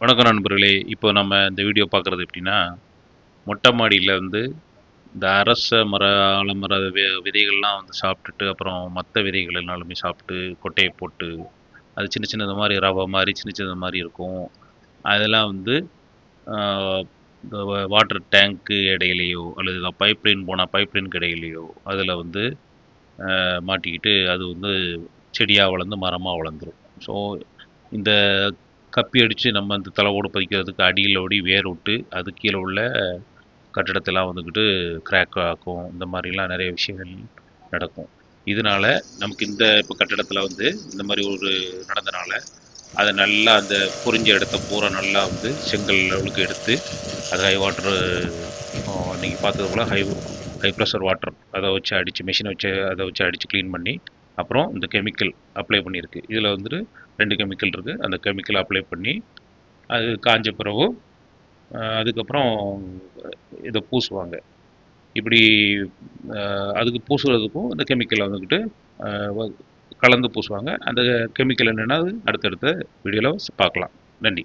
வணக்கம் நண்பர்களே. இப்போ நம்ம இந்த வீடியோ பார்க்குறது எப்படின்னா மொட்டை மாடியில் வந்து இந்த அரச மர ஆலமர வி விதைகள்லாம் வந்து சாப்பிட்டுட்டு அப்புறம் மற்ற விதைகள் எல்லாமே சாப்பிட்டு கொட்டையை போட்டு அது சின்ன சின்னது மாதிரி ரவை மாதிரி சின்ன சின்னது மாதிரி இருக்கும். அதெல்லாம் வந்து இந்த வாட்டர் டேங்க்கு இடையிலையோ அல்லது பைப் லைன் போனால் பைப் லைனுக்கு இடையிலையோ அதில் வந்து மாட்டிக்கிட்டு அது வந்து செடியாக வளர்ந்து மரமாக வளர்ந்துடும் ஸோ இந்த கப்பி அடித்து நம்ம அந்த தலைவோடு பதிக்கிறதுக்கு அடியில் ஓடி வேர் விட்டு அது கீழே உள்ள கட்டிடத்தெல்லாம் வந்துக்கிட்டு கிராக் ஆக்கும். இந்த மாதிரிலாம் நிறைய விஷயங்கள் நடக்கும். இதனால நமக்கு இந்த இப்போ கட்டிடத்தில் வந்து இந்த மாதிரி ஒரு நடந்தனால அதை நல்லா அந்த புரிஞ்ச இடத்த பூரா நல்லா வந்து செங்கல் லெவலுக்கு எடுத்து அது ஹை வாட்ரு நீங்கள் பார்த்தது போல் ஹை ஹை ப்ரெஷர் வாட்டர் அதை வச்சு அடித்து மிஷினை வச்சு அதை வச்சு அடித்து க்ளீன் பண்ணி அப்புறம் இந்த கெமிக்கல் அப்ளை பண்ணியிருக்கு. இதில் வந்துட்டு ரெண்டு கெமிக்கல் இருக்குது அந்த கெமிக்கல் அப்ளை பண்ணி அது காஞ்ச பிறகு அதுக்கப்புறம் இதை பூசுவாங்க. இப்படி அதுக்கு பூசுறதுக்கும் இந்த கெமிக்கலை வந்துக்கிட்டு கலந்து பூசுவாங்க. அந்த கெமிக்கல் என்னென்னா அது அடுத்தடுத்த வீடியோவில் பார்க்கலாம். நன்றி.